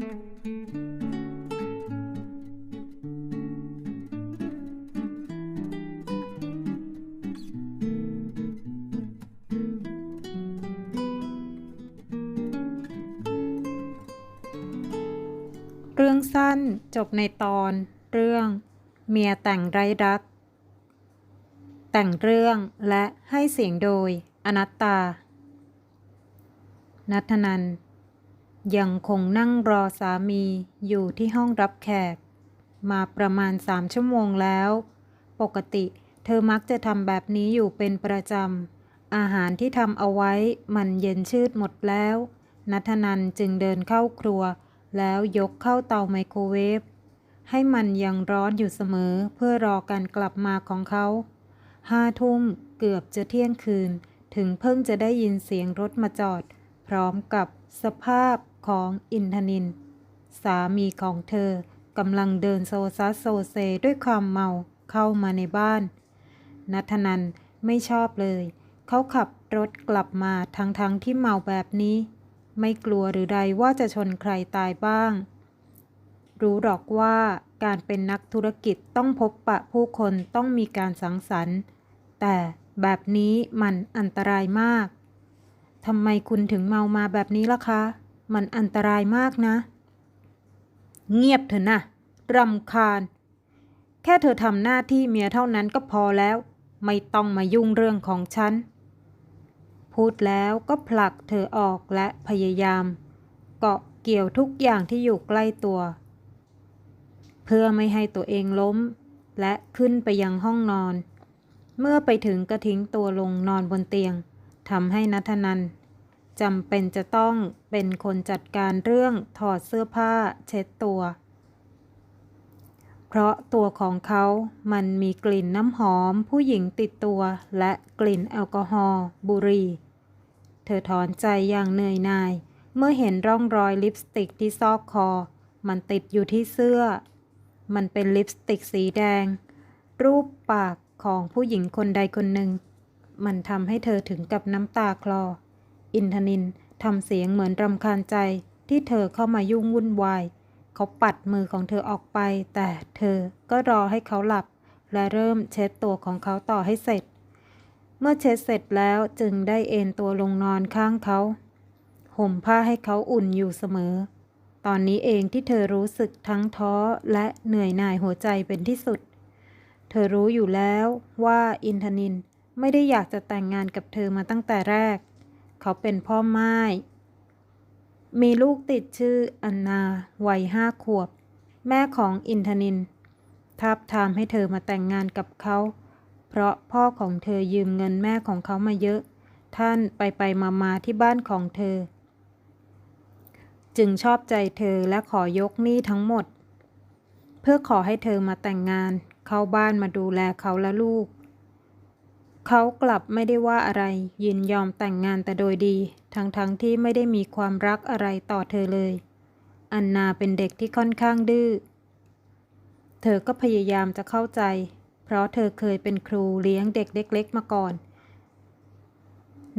เรื่องสั้นจบในตอน เรื่อง เมียแต่งไร้รัก แต่งเรื่องและให้เสียงโดย อนัตตา นัทนัน ยังคงนั่งรอสามีอยู่ที่ห้องรับแขก มาประมาณสามชั่วโมงแล้ว ปกติเธอมักจะทำแบบนี้อยู่เป็นประจำ อาหารที่ทำเอาไว้มันเย็นชืดหมดแล้ว นัทนันจึงเดินเข้าครัว แล้วยกเข้าเตาไมโครเวฟ ให้มันยังร้อนอยู่เสมอเพื่อรอการกลับมาของเขา ห้าทุ่มเกือบจะเที่ยงคืน ถึงเพิ่งจะได้ยินเสียงรถมาจอด พร้อมกับสภาพ ของอินทนิน สามีของเธอกำลังเดินโซซัสโซเซด้วยความเมาเข้ามาในบ้าน นัทนันไม่ชอบเลย เขาขับรถกลับมาทั้งๆทที่เมาแบบนี้ ไม่กลัวหรือใดว่าจะชนใครตายบ้าง รู้หรอกว่าการเป็นนักธุรกิจต้องพบปะผู้คนต้องมีการสังสรรค์ แต่แบบนี้มันอันตรายมากทำไมคุณถึงเมามาแบบนี้ล่ะคะ มันอันตรายมากนะ เงียบเถอะนะรำคาญ แค่เธอทำหน้าที่เมียเท่านั้นก็พอแล้ว ไม่ต้องมายุ่งเรื่องของฉัน พูดแล้วก็ผลักเธอออกและพยายาม เกาะเกี่ยวทุกอย่างที่อยู่ใกล้ตัว เพื่อไม่ให้ตัวเองล้ม และขึ้นไปยังห้องนอน เมื่อไปถึงก็ทิ้งตัวลงนอนบนเตียงทำให้นัทนัน จำเป็นจะต้องเป็นคนจัดการเรื่องถอดเสื้อผ้าเช็ดตัว เพราะตัวของเขามันมีกลิ่นน้ำหอมผู้หญิงติดตัวและกลิ่นแอลกอฮอล์บุหรี่ เธอถอนใจอย่างเหนื่อยหน่าย เมื่อเห็นร่องรอยลิปสติกที่ซอกคอ มันติดอยู่ที่เสื้อ มันเป็นลิปสติกสีแดง รูปปากของผู้หญิงคนใดคนหนึ่ง มันทำให้เธอถึงกับน้ำตาคลอ อินทนินทำเสียงเหมือนรำคาญใจที่เธอเข้ามายุ่งวุ่นวาย เขาปัดมือของเธอออกไป แต่เธอก็รอให้เขาหลับ และเริ่มเช็ดตัวของเขาต่อให้เสร็จ เมื่อเช็ดเสร็จแล้วจึงได้เอนตัวลงนอนข้างเขา ห่มผ้าให้เขาอุ่นอยู่เสมอ ตอนนี้เองที่เธอรู้สึกทั้งท้อและเหนื่อยหน่ายหัวใจเป็นที่สุด เธอรู้อยู่แล้วว่าอินทนินไม่ได้อยากจะแต่งงานกับเธอมาตั้งแต่แรก เขาเป็นพ่อไม้มีลูกติดชื่ออันนาวัยห้าขวบ แม่ของอินทนินทับทามให้เธอมาแต่งงานกับเขา เพราะพ่อของเธอยืมเงินแม่ของเขามาเยอะ ท่านไปไปมามาที่บ้านของเธอ จึงชอบใจเธอและขอยกหนี้ทั้งหมด เพื่อขอให้เธอมาแต่งงาน เข้าบ้านมาดูแลเขาและลูก เขากลับไม่ได้ว่าอะไร ยินยอมแต่งงานแต่โดยดี ทั้งๆทที่ไม่ได้มีความรักอะไรต่อเธอเลย อันนาเป็นเด็กที่ค่อนข้างดื้อ เธอก็พยายามจะเข้าใจ เพราะเธอเคยเป็นครูเลี้ยงเด็กเล็ก ๆ มาก่อน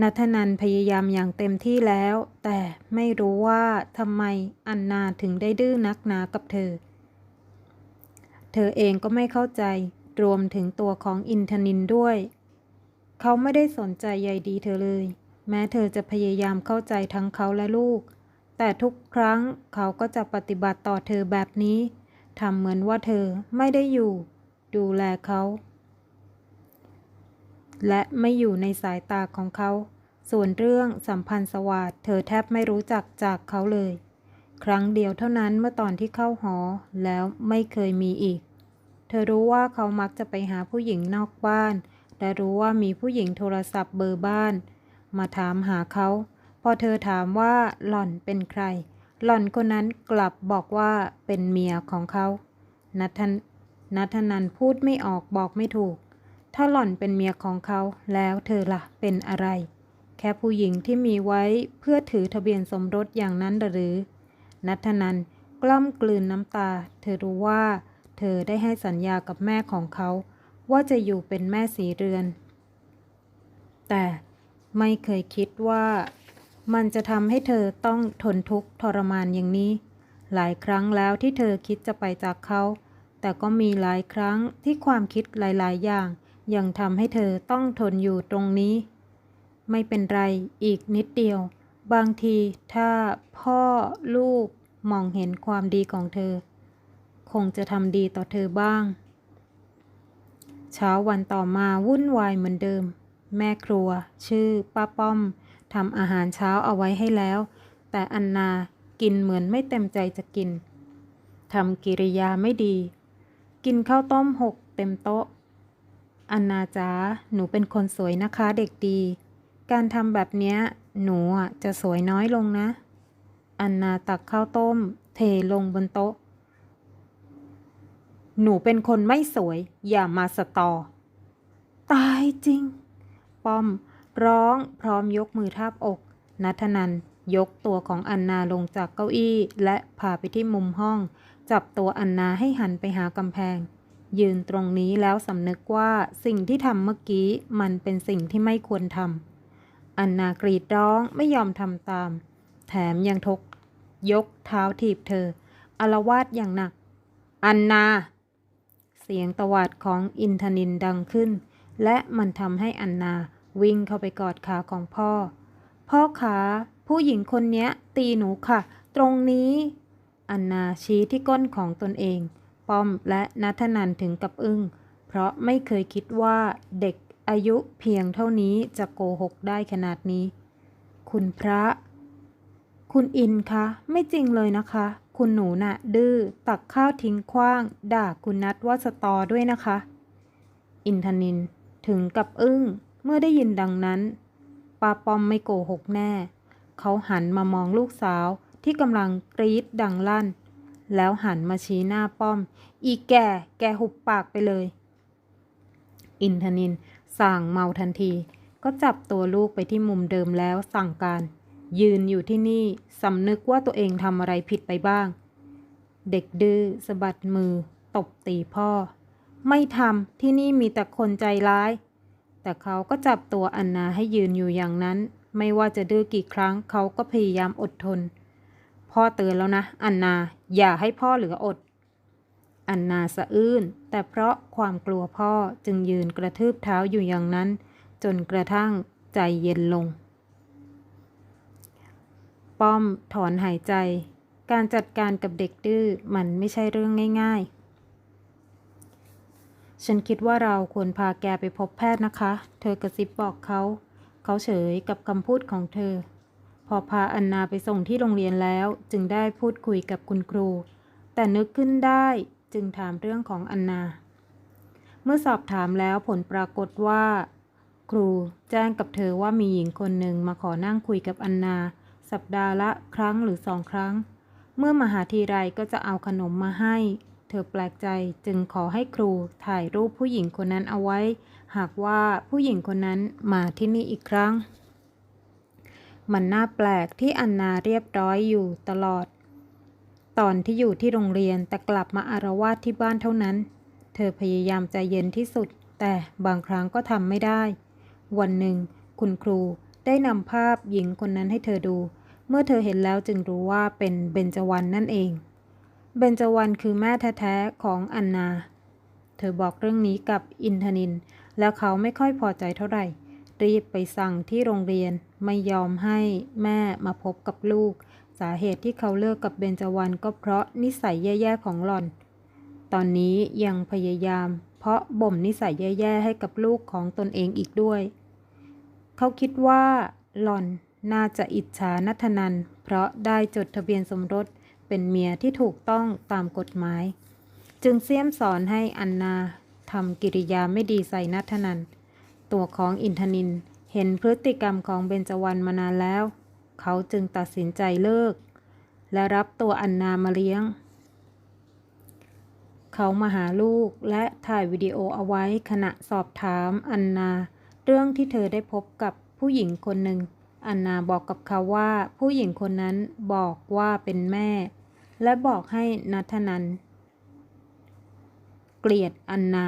นัทนันพยายามอย่างเต็มที่แล้ว แต่ไม่รู้ว่าทำไมอันนาถึงได้ดื้อนักหนากับเธอ เธอเองก็ไม่เข้าใจรวมถึงตัวของอินทนินด้วย เขาไม่ได้สนใจใยดีเธอเลย แม้เธอจะพยายามเข้าใจทั้งเขาและลูก แต่ทุกครั้งเขาก็จะปฏิบัติต่อเธอแบบนี้ทำเหมือนว่าเธอไม่ได้อยู่ ดูแลเขา และไม่อยู่ในสายตาของเขา ส่วนเรื่องสัมพันธ์สวัสดเธอแทบไม่รู้จักจากเขาเลย ครั้งเดียวเท่านั้นเมื่อตอนที่เข้าหอแล้วไม่เคยมีอีก เธอรู้ว่าเขามักจะไปหาผู้หญิงนอกบ้าน และรู้ว่ามีผู้หญิงโทรศัพท์เบอร์บ้าน มาถามหาเขา พอเธอถามว่าหล่อนเป็นใคร หล่อนคนนั้นกลับบอกว่าเป็นเมียของเขานัทนัทนันพูดไม่ออกบอกไม่ถูก ถ้าหล่อนเป็นเมียของเขาแล้วเธอละ่ะเป็นอะไร แค่ผู้หญิงที่มีไว้เพื่อถือทะเบียนสมรสอย่างนั้นหรือ นัทนันกล้ำกลืนน้ำตา เธอรู้ว่า เธอได้ให้สัญญากับแม่ของเขา ว่าจะอยู่เป็นแม่สีเรือน แต่ไม่เคยคิดว่ามันจะทำให้เธอต้องทนทุกข์ทรมานอย่างนี้ หลายครั้งแล้วที่เธอคิดจะไปจากเขา แต่ก็มีหลายครั้งที่ความคิดหลาย ๆ อย่าง ยังทำให้เธอต้องทนอยู่ตรงนี้ ไม่เป็นไรอีกนิดเดียว บางทีถ้าพ่อลูกมองเห็นความดีของเธอ คงจะทำดีต่อเธอบ้าง เช้าวันต่อมาวุ่นวายเหมือนเดิม แม่ครัว ชื่อ ป้าป้อมทำอาหารเช้าเอาไว้ให้แล้ว แต่อันนากินเหมือนไม่เต็มใจจะกินทำกิริยาไม่ดี กินข้าวต้มหกเต็มโต๊ะ อันนาจ๋าหนูเป็นคนสวยนะคะเด็กดี การทำแบบเนี้ย หนูอะจะสวยน้อยลงนะ อันนาตักข้าวต้ม เทลงบนโต๊ะ หนูเป็นคนไม่สวย อย่ามาสตอ ตายจริง ป้อม ร้องพร้อมยกมือทาบอกนัทนันยกตัวของอันนาลงจากเก้าอี้ และพาไปที่มุมห้อง จับตัวอันนาให้หันไปหากำแพง ยืนตรงนี้แล้วสำนึกว่าสิ่งที่ทำเมื่อกี้มันเป็นสิ่งที่ไม่ควรทำอันนากรีดร้องไม่ยอมทำตาม แถมยังทก ยกเท้าถีบเธออาวาดอย่างหนัก อันนา สียงตวาดของอินทนินดังขึ้น และมันทำให้อันนาวิ่งเข้าไปกอดขาของพ่อ พ่อขาผู้หญิงคนเนี้ยตีหนูค่ะ ตรงนี้ อันนาชี้ที่ก้นของตนเอง ป้อมและนัทนันถึงกับอึ้ง เพราะไม่เคยคิดว่าเด็กอายุเพียงเท่านี้จะโกหกได้ขนาดนี้ คุณพระ คุณอินคะ ไม่จริงเลยนะคะ คุณหนูน่ะดื้อตักข้าวทิ้งขว้าง ด่าคุณนัทว่าสตอด้วยนะคะ อินทนินถึงกับอึ้งเมื่อได้ยินดังนั้นป้าป้อมไม่โกหกแน่ เขาหันมามองลูกสาวที่กำลังกรีดดังลั่น แล้วหันมาชี้หน้าป้อม อีแก่ แกหุบปากไปเลย อินทนินสั่งเมาทันที ก็จับตัวลูกไปที่มุมเดิมแล้วสั่งการ ยืนอยู่ที่นี่สำนึกว่าตัวเองทำอะไรผิดไปบ้าง เด็กดื้อสะบัดมือ ตบตีพ่อ ไม่ทำที่นี่มีแต่คนใจร้าย แต่เขาก็จับตัวอันนาให้ยืนอยู่อย่างนั้น ไม่ว่าจะดื้อกี่ครั้งเขาก็พยายามอดทน พ่อเตือนแล้วนะ อันนาอย่าให้พ่อเหลืออด อันนาสะอื้น แต่เพราะความกลัวพ่อจึงยืนกระทืบเท้าอยู่อย่างนั้น จนกระทั่งใจเย็นลง ป้อมถอนหายใจ การจัดการกับเด็กดื้อมันไม่ใช่เรื่องง่าย ๆ ฉันคิดว่าเราควรพาแกไปพบแพทย์นะคะ เธอกระซิบบอกเขา เขาเฉยกับคำพูดของเธอ พอพาอันนาไปส่งที่โรงเรียนแล้วจึงได้พูดคุยกับคุณครู แต่นึกขึ้นได้จึงถามเรื่องของอันนา เมื่อสอบถามแล้วผลปรากฏว่า ครูแจ้งกับเธอว่ามีหญิงคนหนึ่งมาขอนั่งคุยกับอันนา สัปดาห์ละครั้งหรือสองครั้ง เมื่อมาหาทีไรก็จะเอาขนมมาให้ เธอแปลกใจจึงขอให้ครูถ่ายรูปผู้หญิงคนนั้นเอาไว้ หากว่าผู้หญิงคนนั้นมาที่นี่อีกครั้ง มันน่าแปลกที่อันนาเรียบร้อยอยู่ตลอด ตอนที่อยู่ที่โรงเรียนแต่กลับมาอารวาสที่บ้านเท่านั้น เธอพยายามใจเย็นที่สุด แต่บางครั้งก็ทำไม่ได้ วันหนึ่งคุณครูได้นำภาพหญิงคนนั้นให้เธอดู เมื่อเธอเห็นแล้วจึงรู้ว่าเป็นเบญจวรรณนั่นเอง เบญจวรรณคือแม่แท้ๆของอันนา เธอบอกเรื่องนี้กับอินทนิน แล้วเขาไม่ค่อยพอใจเท่าไหร่ รีบไปสั่งที่โรงเรียนไม่ยอมให้แม่มาพบกับลูก สาเหตุที่เขาเลิกกับเบญจวรรณก็เพราะนิสัยแย่ๆของหล่อน ตอนนี้ยังพยายาม เพราะบ่มนิสัยแย่ๆให้กับลูกของตนเองอีกด้วย เขาคิดว่าหล่อน น่าจะอิจฉานัทนัน เพราะได้จดทะเบียนสมรสเป็นเมียที่ถูกต้องตามกฎหมาย จึงเสียมสอนให้อันนาทำกิริยาไม่ดีใส่นัทนัน ตัวของอินทนินเห็นพฤติกรรมของเบญจวรรณมานานแล้ว เขาจึงตัดสินใจเลิก และรับตัวอันนามาเลี้ยง เขามาหาลูกและถ่ายวิดีโอเอาไว้ขณะสอบถามอันนา เรื่องที่เธอได้พบกับผู้หญิงคนหนึ่ง อันนาบอกกับเขาว่าผู้หญิงคนนั้นบอกว่าเป็นแม่ และบอกให้นัทนันเกลียดอันนา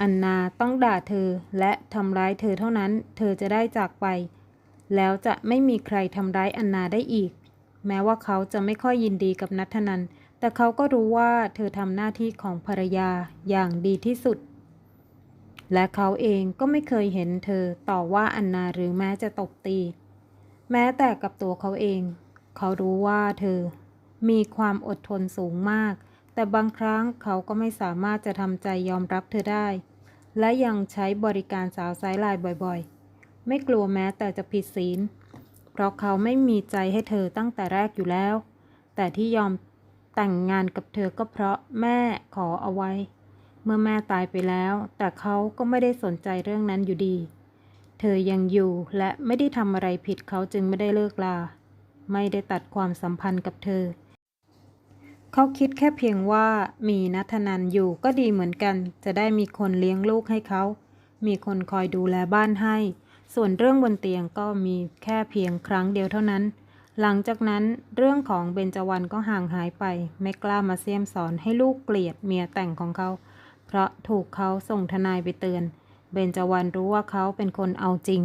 อันนาต้องด่าเธอและทำร้ายเธอเท่านั้น เธอจะได้จากไป แล้วจะไม่มีใครทำร้ายอันนาได้อีก แม้ว่าเขาจะไม่ค่อยยินดีกับนัทนันแต่เขาก็รู้ว่าเธอทำหน้าที่ของภรรยาอย่างดีที่สุด และเขาเองก็ไม่เคยเห็นเธอต่อว่าอันนาหรือแม้จะตบตี แม้แต่กับตัวเขาเอง เขารู้ว่าเธอมีความอดทนสูงมาก แต่บางครั้งเขาก็ไม่สามารถจะทำใจยอมรับเธอได้ และยังใช้บริการสาวไซส์ไลน์บ่อยๆ ไม่กลัวแม้แต่จะผิดศีล เพราะเขาไม่มีใจให้เธอตั้งแต่แรกอยู่แล้ว แต่ที่ยอมแต่งงานกับเธอก็เพราะแม่ขอเอาไว้ เมื่อแม่ตายไปแล้ว แต่เขาก็ไม่ได้สนใจเรื่องนั้นอยู่ดี เธอยังอยู่และไม่ได้ทำอะไรผิดเขาจึงไม่ได้เลิกลา ไม่ได้ตัดความสัมพันธ์กับเธอ เขาคิดแค่เพียงว่ามีนัทนันอยู่ก็ดีเหมือนกัน จะได้มีคนเลี้ยงลูกให้เขา มีคนคอยดูแลบ้านให้ ส่วนเรื่องบนเตียงก็มีแค่เพียงครั้งเดียวเท่านั้นหลังจากนั้นเรื่องของเบญจวรรณก็ห่างหายไป ไม่กล้ามาเสียมสอนให้ลูกเกลียดเมียแต่งของเขา เพราะถูกเขาส่งทนายไปเตือน เบญจวรรณรู้ว่าเขาเป็นคนเอาจริง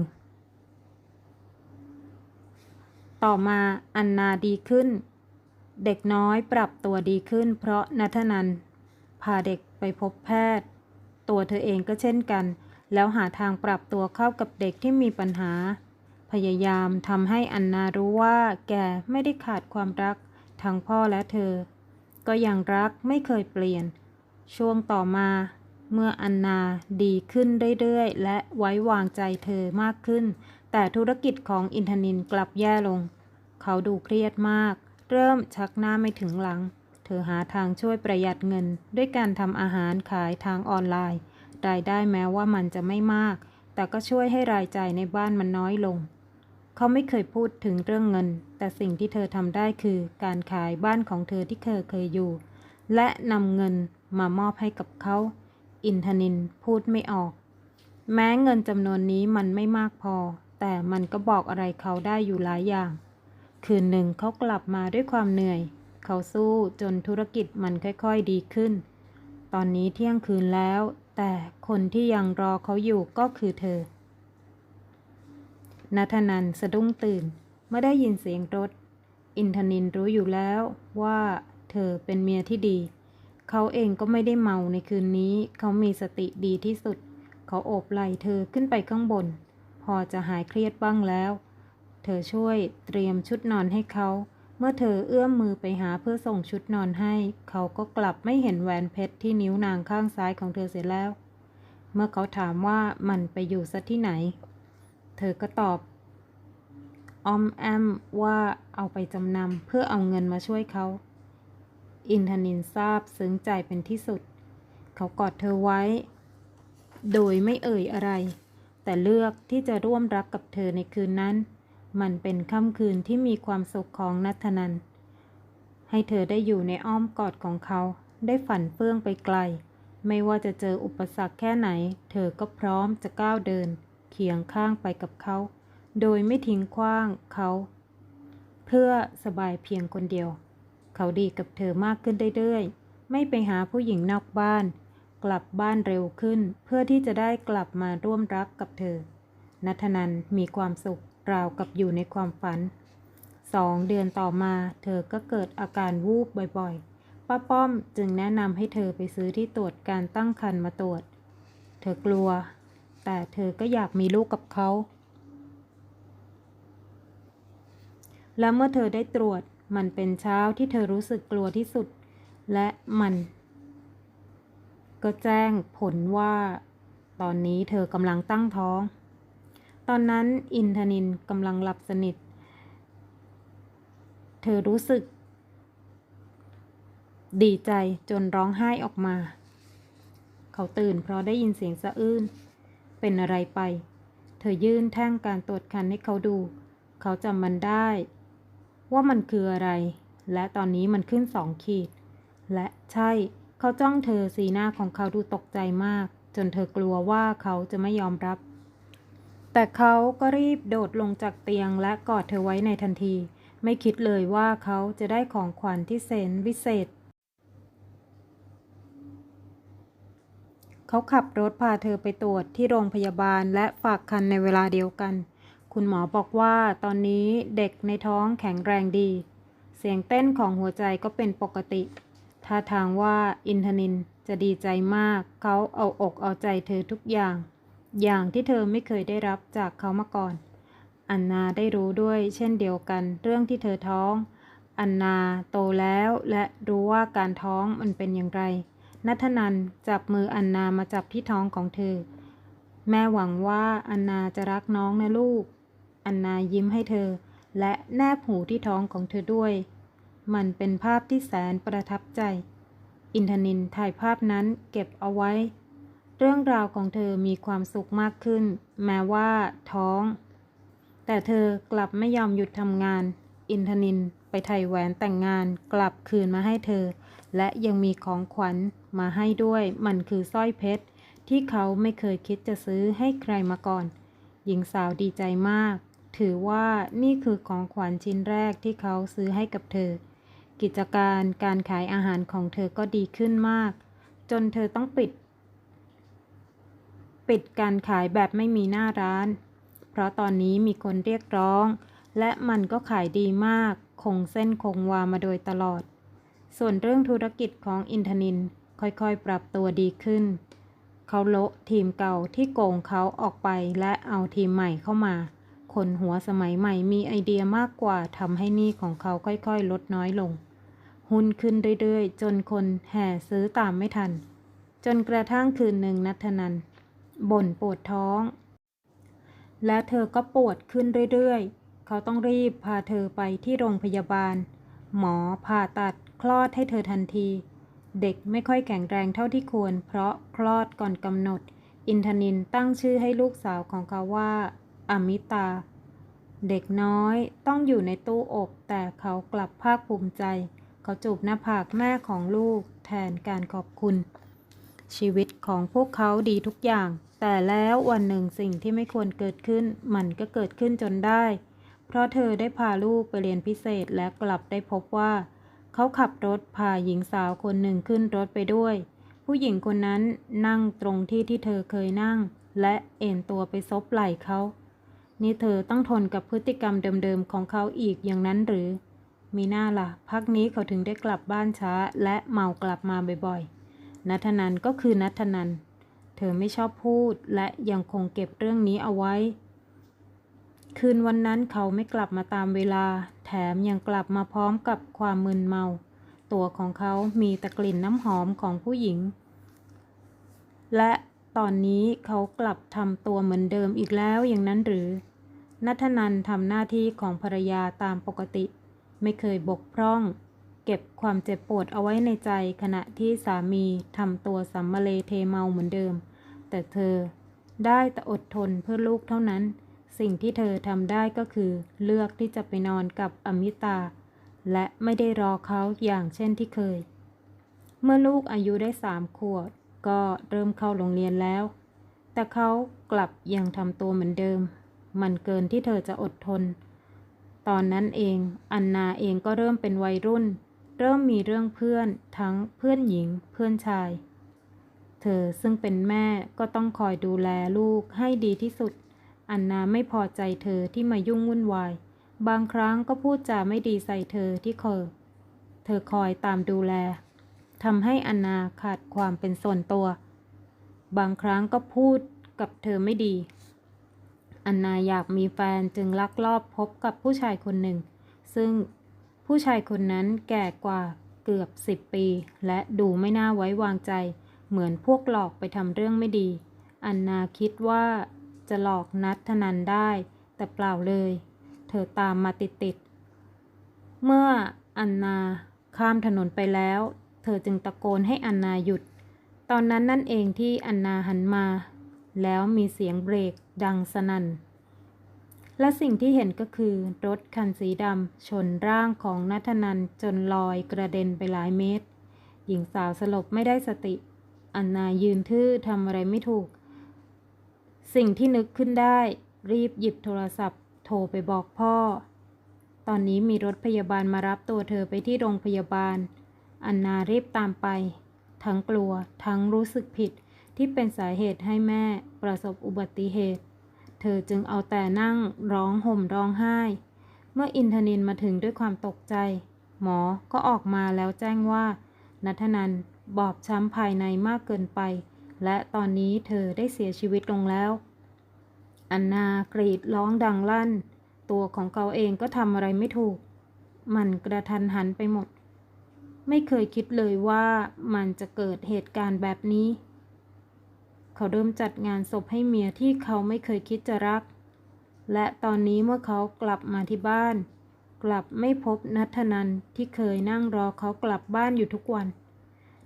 ต่อมาอันนาดีขึ้น เด็กน้อยปรับตัวดีขึ้น เพราะนัทนันพาเด็กไปพบแพทย์ ตัวเธอเองก็เช่นกัน แล้วหาทางปรับตัวเข้ากับเด็กที่มีปัญหา พยายามทำให้อันนารู้ว่าแกไม่ได้ขาดความรักทั้งพ่อและเธอ ก็ยังรักไม่เคยเปลี่ยน ช่วงต่อมา เมื่ออันนาดีขึ้นเรื่อยๆ และไว้วางใจเธอมากขึ้น แต่ธุรกิจของอินทนินกลับแย่ลง เขาดูเครียดมาก เริ่มชักหน้าไม่ถึงหลัง เธอหาทางช่วยประหยัดเงิน ด้วยการทำอาหารขายทางออนไลน์รายได้แม้ว่ามันจะไม่มาก แต่ก็ช่วยให้รายจ่ายในบ้านมันน้อยลง เขาไม่เคยพูดถึงเรื่องเงิน แต่สิ่งที่เธอทำได้คือการขายบ้านของเธอที่เคยเคยอยู่ และนำเงิน มามอบให้กับเขา อินทนินพูดไม่ออก แม้เงินจำนวนนี้มันไม่มากพอ แต่มันก็บอกอะไรเขาได้อยู่หลายอย่าง คืนหนึ่งเขากลับมาด้วยความเหนื่อย เขาสู้จนธุรกิจมันค่อยๆดีขึ้น ตอนนี้เที่ยงคืนแล้ว แต่คนที่ยังรอเขาอยู่ก็คือเธอนัทนันสะดุ้งตื่นเมื่อได้ยินเสียงรถ อินทนินรู้อยู่แล้วว่าเธอเป็นเมียที่ดี เขาเองก็ไม่ได้เมาในคืนนี้ เขามีสติดีที่สุด เขาโอบไหล่เธอขึ้นไปข้างบน พอจะหายเครียดบ้างแล้ว เธอช่วยเตรียมชุดนอนให้เขา เมื่อเธอเอื้อมมือไปหาเพื่อส่งชุดนอนให้ เขาก็กลับไม่เห็นแหวนเพชรที่นิ้วนางข้างซ้ายของเธอเสร็จแล้ว เมื่อเขาถามว่ามันไปอยู่ซะที่ไหน เธอก็ตอบอ้อมแอมว่าเอาไปจำนำเพื่อเอาเงินมาช่วยเขา อินทนินทราบซึ้งใจเป็นที่สุด เขากอดเธอไว้ โดยไม่เอ่ยอะไร แต่เลือกที่จะร่วมรักกับเธอในคืนนั้น มันเป็นค่ำคืนที่มีความสุขของนัทนัน ให้เธอได้อยู่ในอ้อมกอดของเขา ได้ฝันเฟื่องไปไกล ไม่ว่าจะเจออุปสรรคแค่ไหน เธอก็พร้อมจะก้าวเดิน เคียงข้างไปกับเขา โดยไม่ทิ้งขว้างเขา เพื่อสบายเพียงคนเดียว เขาดีกับเธอมากขึ้นเรื่อยๆ ไม่ไปหาผู้หญิงนอกบ้าน กลับบ้านเร็วขึ้น เพื่อที่จะได้กลับมาร่วมรักกับเธอ นัทนันมีความสุขราวกับอยู่ในความฝันสองเดือนต่อมา เธอก็เกิดอาการวูบบ่อยๆ ป้าป้อมจึงแนะนำให้เธอไปซื้อที่ตรวจการตั้งครรภ์มาตรวจ เธอกลัว แต่เธอก็อยากมีลูกกับเขา และเมื่อเธอได้ตรวจ มันเป็นเช้าที่เธอรู้สึกกลัวที่สุด และมัน ก็แจ้งผลว่า ตอนนี้เธอกำลังตั้งท้อง ตอนนั้นอินทนินกำลังหลับสนิท เธอรู้สึก ดีใจจนร้องไห้ออกมา เขาตื่นเพราะได้ยินเสียงสะอื้น เป็นอะไรไป เธอยื่นแท่งการตรวจคันให้เขาดู เขาจำมันได้ ว่ามันคืออะไร และตอนนี้มันขึ้นสองขีด และใช่เขาจ้องเธอสีหน้าของเขาดูตกใจมาก จนเธอกลัวว่าเขาจะไม่ยอมรับ แต่เขาก็รีบโดดลงจากเตียงและกอดเธอไว้ในทันที ไม่คิดเลยว่าเขาจะได้ของขวัญที่แสนวิเศษเขาขับรถพาเธอไปตรวจที่โรงพยาบาลและฝากคันในเวลาเดียวกัน คุณหมอบอกว่าตอนนี้เด็กในท้องแข็งแรงดี เสียงเต้นของหัวใจก็เป็นปกติท่าทางว่าอินทนินจะดีใจมาก เขาเอาอกเอาใจเธอทุกอย่าง อย่างที่เธอไม่เคยได้รับจากเขามาก่อน อันนาได้รู้ด้วยเช่นเดียวกันเรื่องที่เธอท้อง อันนาโตแล้วและรู้ว่าการท้องมันเป็นอย่างไร นัทนันจับมืออันนามาจับที่ท้องของเธอ แม่หวังว่าอันนาจะรักน้องนะลูก อันนายิ้มให้เธอ และแนบหูที่ท้องของเธอด้วย มันเป็นภาพที่แสนประทับใจ อินทนินถ่ายภาพนั้นเก็บเอาไว้ เรื่องราวของเธอมีความสุขมากขึ้น แม้ว่าท้อง แต่เธอกลับไม่ยอมหยุดทำงาน อินทนินไปไถ่แหวนแต่งงานกลับคืนมาให้เธอ และยังมีของขวัญมาให้ด้วย มันคือสร้อยเพชรที่เขาไม่เคยคิดจะซื้อให้ใครมาก่อน หญิงสาวดีใจมาก ถือว่านี่คือของขวัญชิ้นแรกที่เขาซื้อให้กับเธอ กิจการการขายอาหารของเธอก็ดีขึ้นมาก จนเธอต้องปิด ปิดการขายแบบไม่มีหน้าร้าน เพราะตอนนี้มีคนเรียกร้อง และมันก็ขายดีมาก คงเส้นคงวามาโดยตลอด ส่วนเรื่องธุรกิจของอินทนินค่อยๆ ปรับตัวดีขึ้น เขาโละทีมเก่าที่โกงเขาออกไปและเอาทีมใหม่เข้ามา คนหัวสมัยใหม่มีไอเดียมากกว่าทำให้หนี้ของเขาค่อยๆ ลดน้อยลง หุ้นขึ้นเรื่อยๆ จนคนแห่ซื้อตามไม่ทัน จนกระทั่งคืนหนึ่งนัทนันบ่นปวดท้อง และเธอก็ปวดขึ้นเรื่อยๆ เขาต้องรีบพาเธอไปที่โรงพยาบาล หมอผ่าตัดคลอดให้เธอทันที เด็กไม่ค่อยแข็งแรงเท่าที่ควร เพราะคลอดก่อนกำหนด อินทนินตั้งชื่อให้ลูกสาวของเขาว่า อมิตา เด็กน้อยต้องอยู่ในตู้อบ แต่เขากลับภาคภูมิใจ เขาจูบหน้าผากแม่ของลูก แทนการขอบคุณ ชีวิตของพวกเขาดีทุกอย่าง แต่แล้ววันหนึ่งสิ่งที่ไม่ควรเกิดขึ้น มันก็เกิดขึ้นจนได้ เพราะเธอได้พาลูกไปเรียนพิเศษและกลับได้พบว่า เขาขับรถพาหญิงสาวคนหนึ่งขึ้นรถไปด้วย ผู้หญิงคนนั้นนั่งตรงที่ที่เธอเคยนั่งและเอ็นตัวไปซบไหล่เขา นี่เธอต้องทนกับพฤติกรรมเดิมๆของเขาอีกอย่างนั้นหรือ มีหน้าล่ะ พักนี้เขาถึงได้กลับบ้านช้า และเมากลับมาบ่อยๆ นัทนันก็คือนัทนัน เธอไม่ชอบพูดและยังคงเก็บเรื่องนี้เอาไว้ คืนวันนั้นเขาไม่กลับมาตามเวลา แถมยังกลับมาพร้อมกับความมึนเมา ตัวของเขามีต่กลิ่นน้ำหอมของผู้หญิง และ ตอนนี้เขากลับทำตัวเหมือนเดิมอีกแล้วอย่างนั้นหรือ นัทนันทำหน้าที่ของภรรยาตามปกติ ไม่เคยบกพร่อง เก็บความเจ็บปวดเอาไว้ในใจขณะที่สามีทำตัวสัมมาเลเทเมาเหมือนเดิม แต่เธอได้แต่อดทนเพื่อลูกเท่านั้น สิ่งที่เธอทำได้ก็คือ เลือกที่จะไปนอนกับอมิตา และไม่ได้รอเขาอย่างเช่นที่เคย เมื่อลูกอายุได้สามขวบ ก็เริ่มเข้าโรงเรียนแล้ว แต่เขากลับยังทำตัวเหมือนเดิม มันเกินที่เธอจะอดทน ตอนนั้นเอง อันนาเองก็เริ่มเป็นวัยรุ่น เริ่มมีเรื่องเพื่อนทั้งเพื่อนหญิงเพื่อนชาย เธอซึ่งเป็นแม่ก็ต้องคอยดูแลลูกให้ดีที่สุด อันนาไม่พอใจเธอที่มายุ่งวุ่นวาย บางครั้งก็พูดจาไม่ดีใส่เธอที่เคยเธอคอยตามดูแล ทำให้อนาขาดความเป็นส่วนตัว บางครั้งก็พูดกับเธอไม่ดี อันนาอยากมีแฟนจึงลักลอบพบกับผู้ชายคนหนึ่ง ซึ่งผู้ชายคนนั้นแก่กว่าเกือบสิบปี และดูไม่น่าไว้วางใจ เหมือนพวกหลอกไปทำเรื่องไม่ดี อันนาคิดว่าจะหลอกนัดทนันได้ แต่เปล่าเลย เธอตามมาติดๆเมื่ออันนาข้ามถนนไปแล้ว เธอจึงตะโกนให้อันนาหยุด ตอนนั้นนั่นเองที่อันนาหันมา แล้วมีเสียงเบรกดังสนั่น และสิ่งที่เห็นก็คือ รถคันสีดำชนร่างของนัทนันจนลอยกระเด็นไปหลายเมตร หญิงสาวสลบไม่ได้สติ อันนายืนทื่อทำอะไรไม่ถูก สิ่งที่นึกขึ้นได้ รีบหยิบโทรศัพท์ โทรไปบอกพ่อ ตอนนี้มีรถพยาบาลมารับตัวเธอไปที่โรงพยาบาล อันนารีบตามไป ทั้งกลัวทั้งรู้สึกผิดที่เป็นสาเหตุให้แม่ประสบอุบัติเหตุ เธอจึงเอาแต่นั่งร้องห่มร้องไห้ เมื่ออินทนินมาถึงด้วยความตกใจ หมอก็ออกมาแล้วแจ้งว่า นัทนันบอบช้ำภายในมากเกินไป และตอนนี้เธอได้เสียชีวิตลงแล้ว อันนากรีดร้องดังลั่น ตัวของเขาเองก็ทำอะไรไม่ถูก มันกระทันหันไปหมด ไม่เคยคิดเลยว่ามันจะเกิดเหตุการณ์แบบนี้ เขาเริ่มจัดงานศพให้เมียที่เขาไม่เคยคิดจะรัก และตอนนี้เมื่อเขากลับมาที่บ้าน กลับไม่พบนัทนันที่เคยนั่งรอเขากลับบ้านอยู่ทุกวัน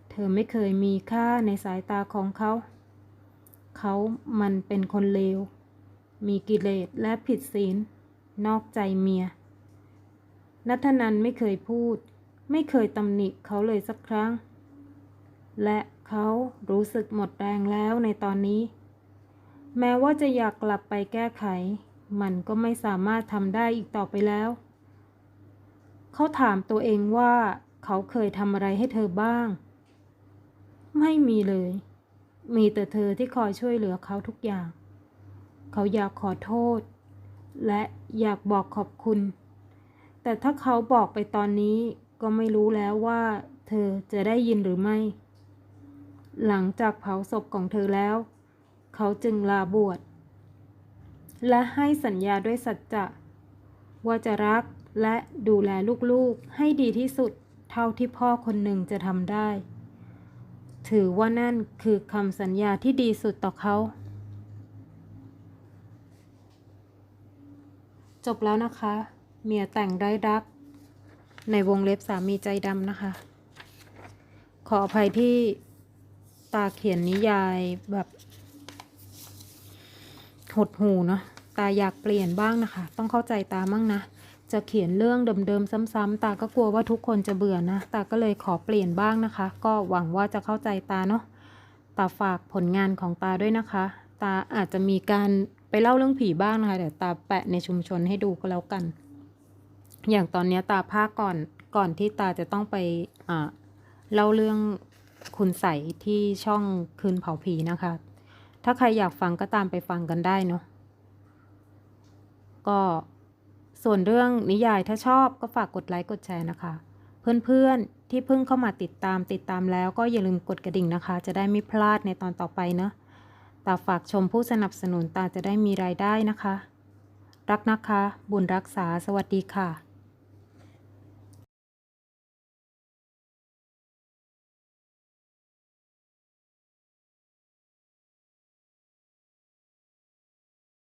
เธอไม่เคยมีค่าในสายตาของเขา เขามันเป็นคนเลว มีกิเลสและผิดศีลนอกใจเมียนัทนันไม่เคยพูด ไม่เคยตำหนิเขาเลยสักครั้ง และเขารู้สึกหมดแรงแล้วในตอนนี้ แม้ว่าจะอยากกลับไปแก้ไข มันก็ไม่สามารถทำได้อีกต่อไปแล้ว เขาถามตัวเองว่าเขาเคยทำอะไรให้เธอบ้าง ไม่มีเลย มีแต่เธอที่คอยช่วยเหลือเขาทุกอย่าง เขาอยากขอโทษ และอยากบอกขอบคุณ แต่ถ้าเขาบอกไปตอนนี้ ก็ไม่รู้แล้วว่าเธอจะได้ยินหรือไม่ หลังจากเผาศพของเธอแล้ว เขาจึงลาบวช และให้สัญญาด้วยสัจจะ ว่าจะรักและดูแลลูกๆให้ดีที่สุดเท่าที่พ่อคนหนึ่งจะทำได้ ถือว่านั่นคือคำสัญญาที่ดีสุดต่อเขา จบแล้วนะคะ เมียแต่งได้รัก ในวงเล็บสามีใจดำนะคะ ขออภัยที่ตาเขียนนิยายแบบหดหูเนาะตาอยากเปลี่ยนบ้างนะคะ ต้องเข้าใจตามั่งนะ จะเขียนเรื่องเดิมๆซ้ำๆตาก็กลัวว่าทุกคนจะเบื่อนะ ตาก็เลยขอเปลี่ยนบ้างนะคะ ก็หวังว่าจะเข้าใจตาเนาะตาฝากผลงานของตาด้วยนะคะ ตาอาจจะมีการไปเล่าเรื่องผีบ้างนะคะเดี๋ยวตาแปะในชุมชนให้ดูก็แล้วกัน อย่างตอนนี้ตาภาคก่อนก่อนที่ตาจะต้องไปเล่าเรื่องคุณใสที่ช่องคืนเผาผีนะคะ ถ้าใครอยากฟังก็ตามไปฟังกันได้เนาะก็ส่วนเรื่องนิยายถ้าชอบก็ฝากกดไลค์กดแชร์นะคะ เพื่อนๆที่เพิ่งเข้ามาติดตามติดตามแล้วก็อย่าลืมกดกระดิ่งนะคะ จะได้ไม่พลาดในตอนต่อไปเนาะตาฝากชมผู้สนับสนุนตาจะได้มีรายได้นะคะ รักนะคะ บุญรักษาสวัสดีค่ะ